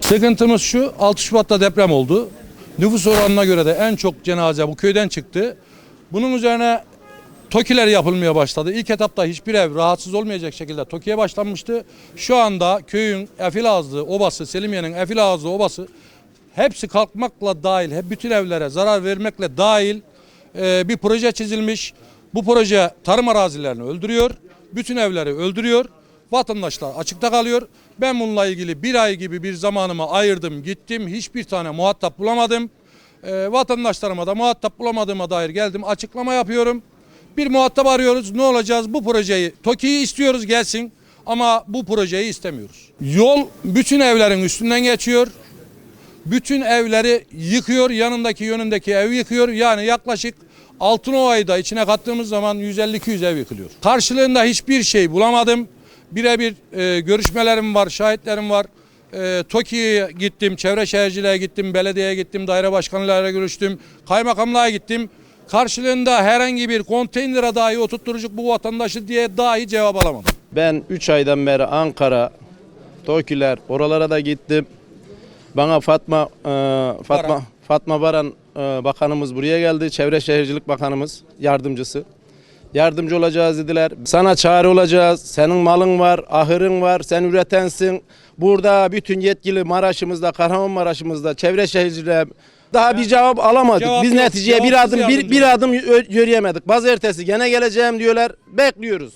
Sıkıntımız şu 6 Şubat'ta deprem oldu. Nüfus oranına göre de en çok cenaze bu köyden çıktı. Bunun üzerine TOKİ'ler yapılmaya başladı. İlk etapta hiçbir ev rahatsız olmayacak şekilde TOKİ'ye başlanmıştı. Şu anda köyün Efilağızlı obası, Selimiye'nin Efilağızlı obası hepsi kalkmakla dahil, hep bütün evlere zarar vermekle dahil e, bir proje çizilmiş. Bu proje tarım arazilerini öldürüyor, bütün evleri öldürüyor. Vatandaşlar açıkta kalıyor. Ben bununla ilgili bir ay gibi bir zamanımı ayırdım, gittim. Hiçbir tane muhatap bulamadım. E, vatandaşlarıma da muhatap bulamadığıma dair geldim. Açıklama yapıyorum. Bir muhatap arıyoruz. Ne olacağız? Bu projeyi, TOKİ'yi istiyoruz gelsin. Ama bu projeyi istemiyoruz. Yol bütün evlerin üstünden geçiyor. Bütün evleri yıkıyor. Yanındaki yönündeki ev yıkıyor. Yani yaklaşık Altınova'yı da içine kattığımız zaman 150-200 ev yıkılıyor. Karşılığında hiçbir şey bulamadım. Birebir e, görüşmelerim var, şahitlerim var. E, TOKİ'ye gittim, çevre şehirciliğe gittim, belediyeye gittim, daire başkanlarıyla görüştüm, kaymakamlığa gittim. Karşılığında herhangi bir konteynere dahi oturtturucuk bu vatandaşı diye dahi cevap alamadım. Ben 3 aydan beri Ankara, Tokiler oralara da gittim. Bana Fatma e, Fatma Baran. Fatma Baran e, bakanımız buraya geldi. Çevre Şehircilik Bakanımız yardımcısı. Yardımcı olacağız dediler. Sana çare olacağız. Senin malın var, ahırın var, sen üretensin. Burada bütün yetkili Maraş'ımızda, Kahramanmaraş'ımızda, çevre şehirciliğe daha bir cevap alamadık. Cevap Biz yok, neticeye bir adım bir, bir adım yürüyemedik. Bazı ertesi gene geleceğim diyorlar. Bekliyoruz.